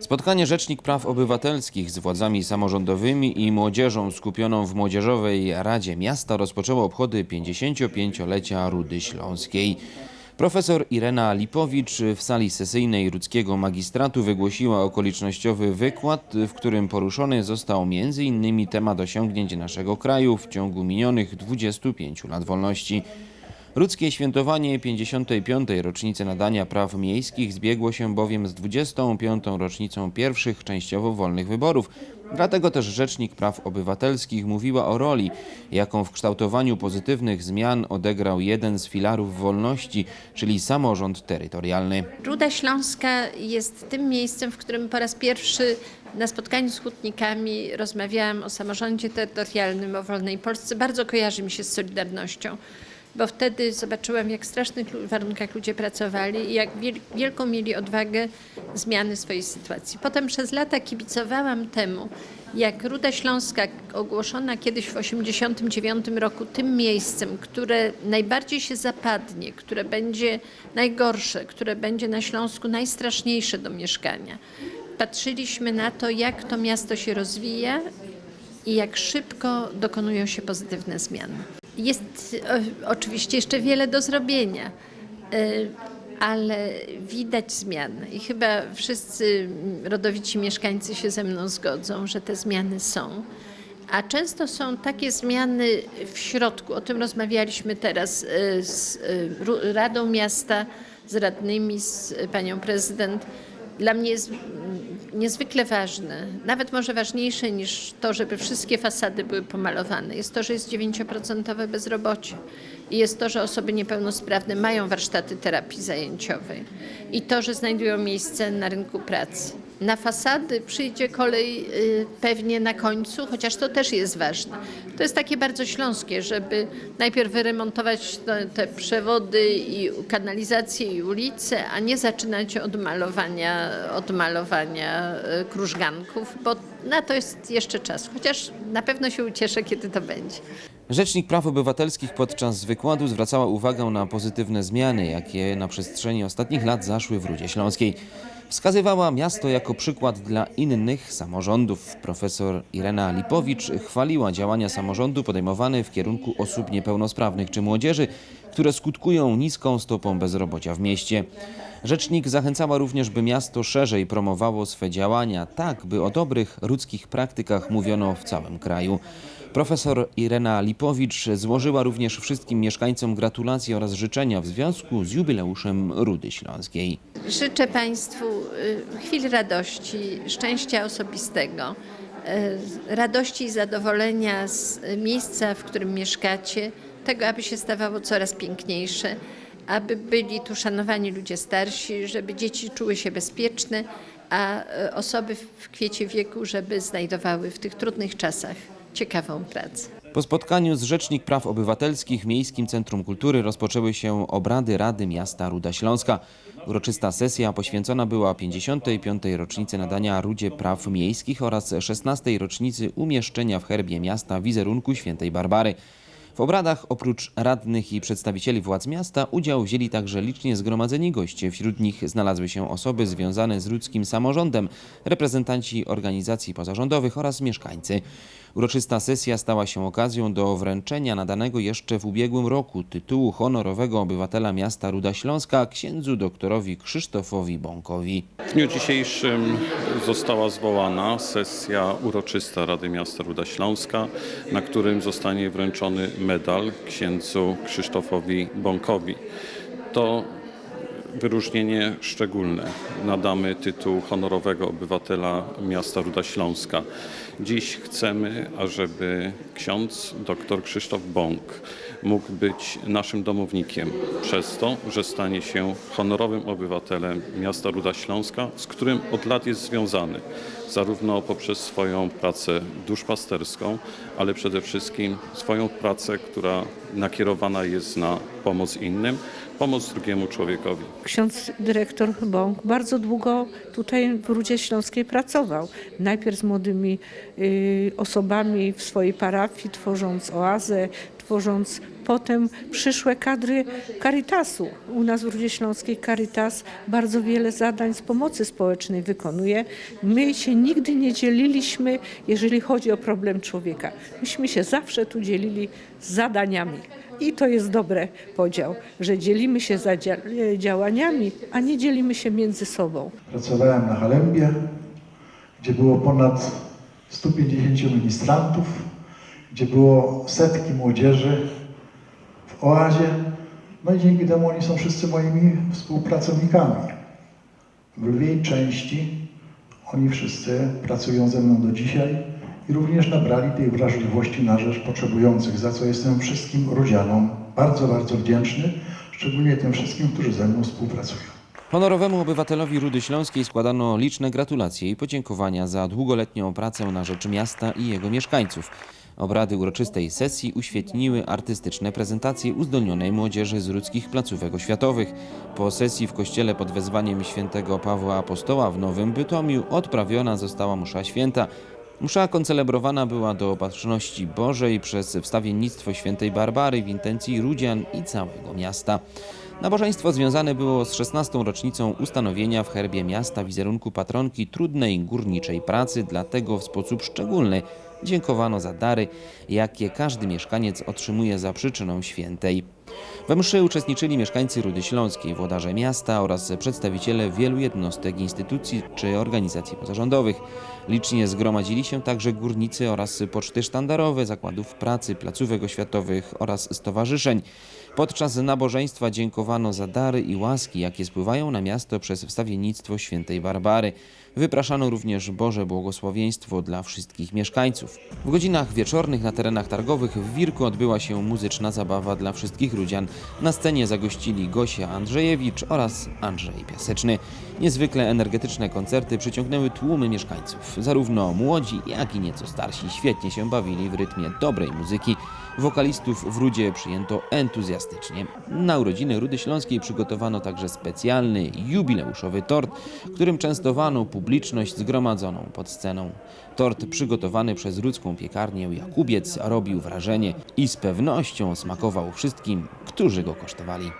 Spotkanie Rzecznik Praw Obywatelskich z władzami samorządowymi i młodzieżą skupioną w Młodzieżowej Radzie Miasta rozpoczęło obchody 55-lecia Rudy Śląskiej. Profesor Irena Lipowicz w sali sesyjnej Rudzkiego Magistratu wygłosiła okolicznościowy wykład, w którym poruszony został m.in. temat osiągnięć naszego kraju w ciągu minionych 25 lat wolności. Ludzkie świętowanie 55. rocznicy nadania praw miejskich zbiegło się bowiem z 25. rocznicą pierwszych częściowo wolnych wyborów. Dlatego też Rzecznik Praw Obywatelskich mówiła o roli, jaką w kształtowaniu pozytywnych zmian odegrał jeden z filarów wolności, czyli samorząd terytorialny. Ruda Śląska jest tym miejscem, w którym po raz pierwszy na spotkaniu z hutnikami rozmawiałam o samorządzie terytorialnym, o wolnej Polsce. Bardzo kojarzy mi się z Solidarnością, bo wtedy zobaczyłam, w jak strasznych warunkach ludzie pracowali i jak wiel- wielką mieli odwagę zmiany swojej sytuacji. Potem przez lata kibicowałam temu, jak Ruda Śląska, ogłoszona kiedyś w 1989 roku tym miejscem, które najbardziej się zapadnie, które będzie najgorsze, które będzie na Śląsku najstraszniejsze do mieszkania. Patrzyliśmy na to, jak to miasto się rozwija i jak szybko dokonują się pozytywne zmiany. Jest oczywiście jeszcze wiele do zrobienia, y, ale widać zmiany i chyba wszyscy rodowici mieszkańcy się ze mną zgodzą, że te zmiany są. A często są takie zmiany w środku. O tym rozmawialiśmy teraz y, z Ru- Radą Miasta, z radnymi, z panią prezydent. Dla mnie jest niezwykle ważne, nawet może ważniejsze niż to, żeby wszystkie fasady były pomalowane, jest to, że jest 9% bezrobocie i jest to, że osoby niepełnosprawne mają warsztaty terapii zajęciowej i to, że znajdują miejsce na rynku pracy. Na fasady przyjdzie kolej y, pewnie na końcu, chociaż to też jest ważne. To jest takie bardzo śląskie, żeby najpierw wyremontować te, przewody i kanalizację i ulice, a nie zaczynać od malowania, od malowania y, krużganków, bo na to jest jeszcze czas. Chociaż na pewno się ucieszę, kiedy to będzie. Rzecznik Praw Obywatelskich podczas wykładu zwracała uwagę na pozytywne zmiany, jakie na przestrzeni ostatnich lat zaszły w Rudzie Śląskiej. Wskazywała miasto jako przykład dla innych samorządów. Profesor Irena Lipowicz chwaliła działania samorządu podejmowane w kierunku osób niepełnosprawnych czy młodzieży, które skutkują niską stopą bezrobocia w mieście. Rzecznik zachęcała również, by miasto szerzej promowało swe działania, tak by o dobrych ludzkich praktykach mówiono w całym kraju. Profesor Irena Lipowicz złożyła również wszystkim mieszkańcom gratulacje oraz życzenia w związku z jubileuszem Rudy Śląskiej. Życzę Państwu y, chwil radości, szczęścia osobistego, y, radości i zadowolenia z miejsca, w którym mieszkacie, tego, aby się stawało coraz piękniejsze, aby byli tu szanowani ludzie starsi, żeby dzieci czuły się bezpieczne, a y, osoby w kwiecie wieku, żeby znajdowały w tych trudnych czasach ciekawą pracę. Po spotkaniu z Rzecznik Praw Obywatelskich w Miejskim Centrum Kultury rozpoczęły się obrady Rady Miasta Ruda Śląska. Uroczysta sesja poświęcona była 55. rocznicy nadania Rudzie Praw Miejskich oraz 16. rocznicy umieszczenia w herbie miasta wizerunku świętej Barbary. W obradach oprócz radnych i przedstawicieli władz miasta udział wzięli także licznie zgromadzeni goście. Wśród nich znalazły się osoby związane z ludzkim samorządem, reprezentanci organizacji pozarządowych oraz mieszkańcy. Uroczysta sesja stała się okazją do wręczenia nadanego jeszcze w ubiegłym roku tytułu honorowego obywatela miasta Ruda Śląska księdzu doktorowi Krzysztofowi Bąkowi. W dniu dzisiejszym została zwołana sesja uroczysta Rady Miasta Ruda Śląska, na którym zostanie wręczony medal księdzu Krzysztofowi Bąkowi. To wyróżnienie szczególne. Nadamy tytuł honorowego obywatela miasta Ruda Śląska. Dziś chcemy, ażeby ksiądz dr Krzysztof Bąk mógł być naszym domownikiem przez to, że stanie się honorowym obywatelem miasta Ruda Śląska, z którym od lat jest związany, zarówno poprzez swoją pracę duszpasterską, ale przede wszystkim swoją pracę, która nakierowana jest na pomoc innym, pomóc drugiemu człowiekowi. Ksiądz dyrektor Bąk bardzo długo tutaj w Rudzie Śląskiej pracował. Najpierw z młodymi y, osobami w swojej parafii, tworząc oazę, tworząc potem przyszłe kadry Caritasu. U nas w Rudzie Śląskiej Caritas bardzo wiele zadań z pomocy społecznej wykonuje. My się nigdy nie dzieliliśmy, jeżeli chodzi o problem człowieka. Myśmy się zawsze tu dzielili zadaniami. I to jest dobry podział, że dzielimy się za e, działaniami, a nie dzielimy się między sobą. Pracowałem na Halembie, gdzie było ponad 150 ministrantów, gdzie było setki młodzieży oazie. No i dzięki temu oni są wszyscy moimi współpracownikami. W lwiej części oni wszyscy pracują ze mną do dzisiaj i również nabrali tej wrażliwości na rzecz potrzebujących, za co jestem wszystkim Rudzianom bardzo, bardzo wdzięczny, szczególnie tym wszystkim, którzy ze mną współpracują. Honorowemu obywatelowi Rudy Śląskiej składano liczne gratulacje i podziękowania za długoletnią pracę na rzecz miasta i jego mieszkańców. Obrady uroczystej sesji uświetniły artystyczne prezentacje uzdolnionej młodzieży z ludzkich placówek oświatowych. Po sesji w kościele pod wezwaniem świętego Pawła Apostoła w Nowym Bytomiu odprawiona została msza święta. Msza koncelebrowana była do opatrzności Bożej przez wstawiennictwo świętej Barbary w intencji Rudzian i całego miasta. Nabożeństwo związane było z 16. rocznicą ustanowienia w herbie miasta wizerunku patronki trudnej górniczej pracy, dlatego w sposób szczególny dziękowano za dary, jakie każdy mieszkaniec otrzymuje za przyczyną świętej. We mszy uczestniczyli mieszkańcy Rudy Śląskiej, włodarze miasta oraz przedstawiciele wielu jednostek, instytucji czy organizacji pozarządowych. Licznie zgromadzili się także górnicy oraz poczty sztandarowe, zakładów pracy, placówek oświatowych oraz stowarzyszeń. Podczas nabożeństwa dziękowano za dary i łaski, jakie spływają na miasto przez wstawiennictwo świętej Barbary. Wypraszano również Boże błogosławieństwo dla wszystkich mieszkańców. W godzinach wieczornych na terenach targowych w Wirku odbyła się muzyczna zabawa dla wszystkich Rudzian. Na scenie zagościli Gosia Andrzejewicz oraz Andrzej Piaseczny. Niezwykle energetyczne koncerty przyciągnęły tłumy mieszkańców. Zarówno młodzi, jak i nieco starsi świetnie się bawili w rytmie dobrej muzyki. Wokalistów w Rudzie przyjęto entuzjastycznie. Na urodziny Rudy Śląskiej przygotowano także specjalny, jubileuszowy tort, którym częstowano publiczność zgromadzoną pod sceną. Tort przygotowany przez ludzką piekarnię Jakubiec robił wrażenie i z pewnością smakował wszystkim, którzy go kosztowali.